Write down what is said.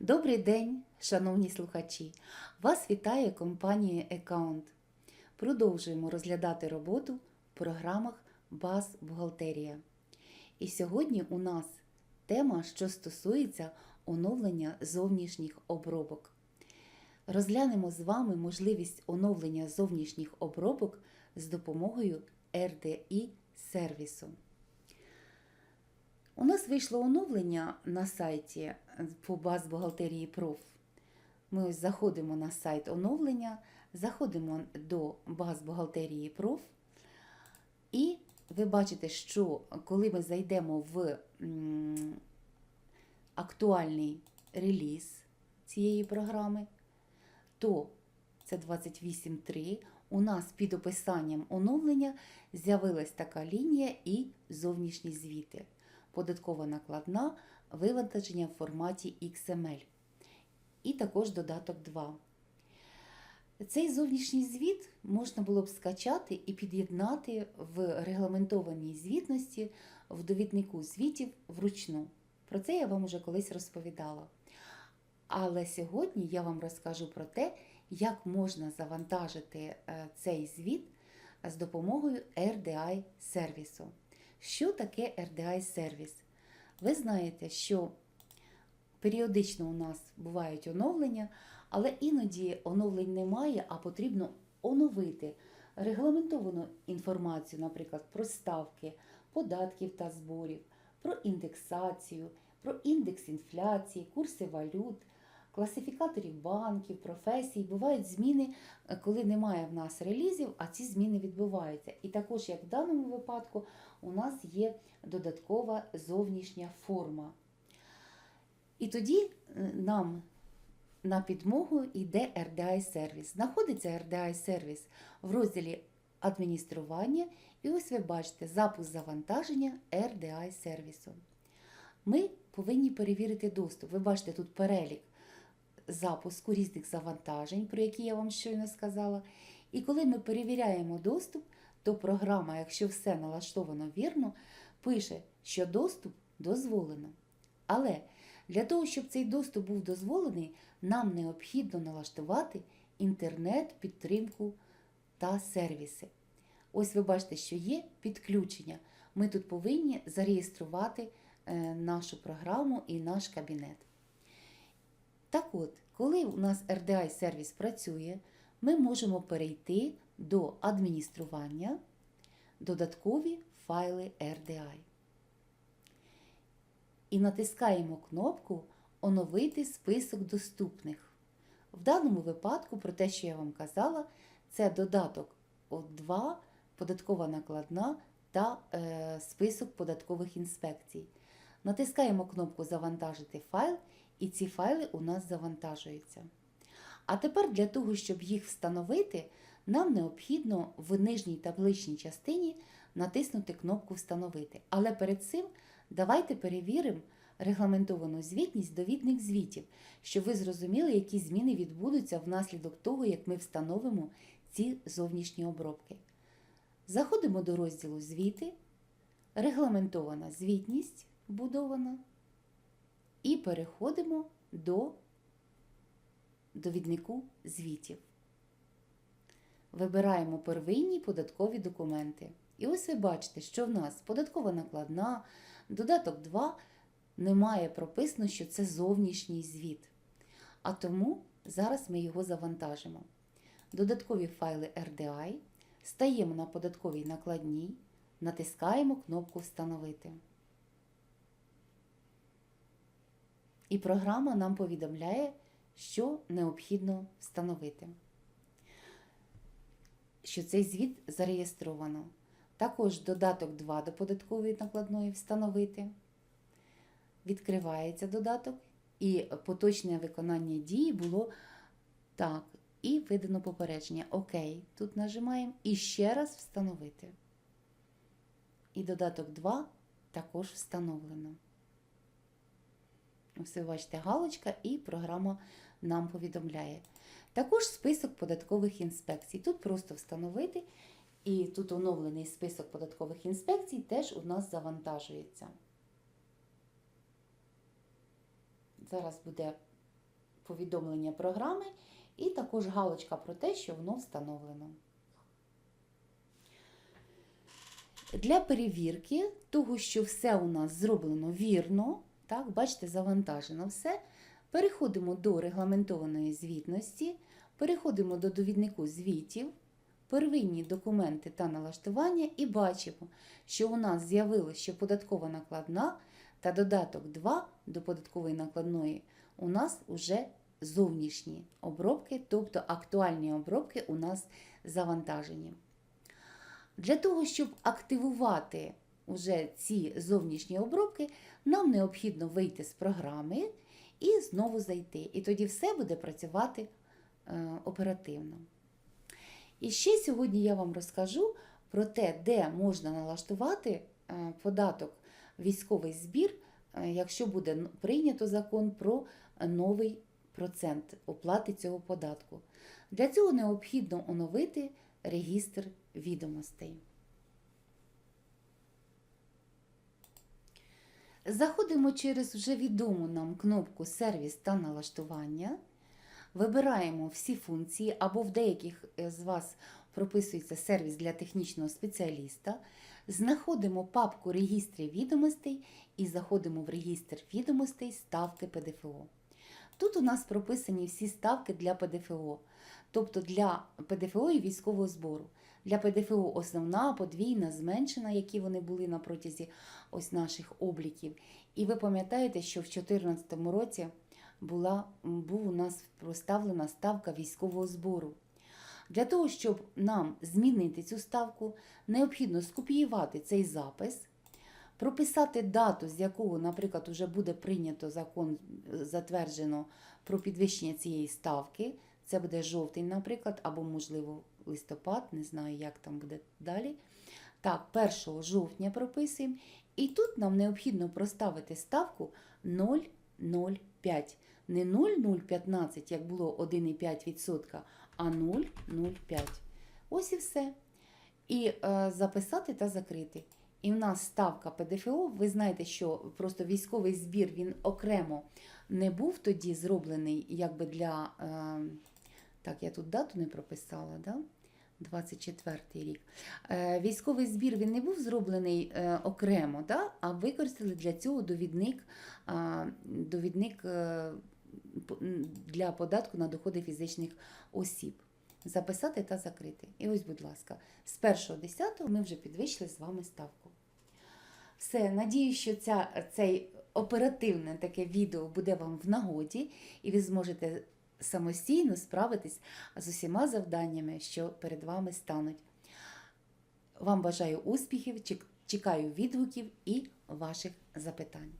Добрий день, шановні слухачі! Вас вітає компанія Account. Продовжуємо розглядати роботу в програмах Баз Бухгалтерія. І сьогодні у нас тема, що стосується оновлення зовнішніх обробок. Розглянемо з вами можливість оновлення зовнішніх обробок з допомогою RDI сервісу. У нас вийшло оновлення на сайті по баз бухгалтерії Проф. Ми ось заходимо на сайт оновлення, заходимо до баз бухгалтерії Проф. І ви бачите, що коли ми зайдемо в актуальний реліз цієї програми, то це 28.3. У нас під описанням оновлення з'явилась така лінія і зовнішні звіти податкова накладна, вивантаження в форматі XML. І також додаток 2. Цей зовнішній звіт можна було б скачати і під'єднати в регламентованій звітності в довіднику звітів вручну. Про це я вам уже колись розповідала. Але сьогодні я вам розкажу про те, як можна завантажити е, цей звіт з допомогою RDI сервісу. Що таке RDI сервіс? Ви знаєте, що періодично у нас бувають оновлення, але іноді оновлень немає, а потрібно оновити регламентовану інформацію, наприклад, про ставки податків та зборів, про індексацію, про індекс інфляції, курси валют, класифікаторів банків, професій. Бувають зміни, е, коли немає в нас релізів, а ці зміни відбуваються. І також, як в даному випадку, у нас є додаткова зовнішня форма. І тоді е, нам на підмогу йде RDI сервіс. Знаходиться RDI сервіс в розділі адміністрування, і ось ви бачите запуск завантаження RDI сервісу. Ми повинні перевірити доступ. Ви бачите тут перелік запуску різних завантажень, про які я вам щойно сказала. І коли ми перевіряємо доступ, то програма, якщо все налаштовано вірно, пише, що доступ дозволено. Але для того, щоб цей доступ був дозволений, нам необхідно налаштувати інтернет, підтримку та сервіси. Ось ви бачите, що є підключення. Ми тут повинні зареєструвати е, нашу програму і наш кабінет. Так от, коли у нас RDI сервіс працює, ми можемо перейти до адміністрування додаткові файли RDI. І натискаємо кнопку Оновити список доступних. В даному випадку, про те, що я вам казала, це додаток 2, податкова накладна та е, список податкових інспекцій. Натискаємо кнопку Завантажити файл, і ці файли у нас завантажуються. А тепер для того, щоб їх встановити, нам необхідно в нижній табличній частині натиснути кнопку Встановити. Але перед цим давайте перевіримо регламентовану звітність довідних звітів, щоб ви зрозуміли, які зміни відбудуться внаслідок того, як ми встановимо ці зовнішні обробки. Заходимо до розділу Звіти, регламентована звітність вбудована, і переходимо до довіднику звітів. Вибираємо первинні податкові документи. І ось ви бачите, що в нас податкова накладна, додаток 2 немає прописано, що це зовнішній звіт. А тому зараз ми його завантажимо. Додаткові файли RDI, стаємо на податковій накладній, натискаємо кнопку Встановити. І програма нам повідомляє, що необхідно встановити. Що цей звіт зареєстровано. Також додаток 2 до податкової накладної встановити. Відкривається додаток, і поточне виконання дії було так. І видано попередження. ОК. Тут нажимаємо і ще раз встановити. І додаток 2 також встановлено. Ви бачите галочка, і програма нам повідомляє. Також список податкових інспекцій. Тут просто встановити, і тут оновлений список податкових інспекцій теж у нас завантажується. Зараз буде повідомлення програми, і також галочка про те, що воно встановлено. Для перевірки того, що все у нас зроблено вірно, так, бачите, завантажено все, переходимо до регламентованої звітності, переходимо до довіднику звітів, первинні документи та налаштування. І бачимо, що у нас з'явилося, податкова накладна та додаток 2 до податкової накладної у нас вже зовнішні обробки, тобто актуальні обробки у нас завантажені. Для того, щоб активувати уже ці зовнішні обробки, нам необхідно вийти з програми і знову зайти. І тоді все буде працювати е, оперативно. І ще сьогодні я вам розкажу про те, де можна налаштувати е, податок військовий збір, е, якщо буде прийнято закон про новий процент оплати цього податку. Для цього необхідно оновити регістр відомостей. Заходимо через вже відому нам кнопку Сервіс та налаштування. Вибираємо всі функції, або в деяких е, з вас прописується сервіс для технічного спеціаліста. Знаходимо папку регістрів відомостей і заходимо в регістр відомостей ставки ПДФО. Тут у нас прописані всі ставки для ПДФО, тобто для ПДФО і військового збору. Для ПДФО основна, подвійна, зменшена, які вони були на протязі ось наших обліків. І ви пам'ятаєте, що в 2014 році була, був у нас проставлена ставка військового збору. Для того, щоб нам змінити цю ставку, необхідно скопіювати цей запис, прописати дату, з якого, наприклад, вже буде прийнято закон, затверджено про підвищення цієї ставки. Це буде жовтень, наприклад, або, можливо, листопад, не знаю, як там буде далі. Так, 1 жовтня прописуємо. І тут нам необхідно проставити ставку 0,05. Не 0,015, як було 1,5%, а 0,05. Ось і все. І е, записати та закрити. І в нас ставка ПДФО, ви знаєте, що просто військовий збір він окремо не був тоді зроблений, якби для. Е, так, я тут дату не прописала, да? 24 рік. Е, військовий збір він не був зроблений е, окремо, да? а використали для цього довідник, довідник е, для податку на доходи фізичних осіб. Записати та закрити. І ось, будь ласка, з 1.10 ми вже підвищили з вами ставку. Все, надію, що ця, цей оперативне таке відео буде вам в нагоді, і ви зможете самостійно справитись з усіма завданнями, що перед вами стануть. Вам бажаю успіхів, чекаю відгуків і ваших запитань.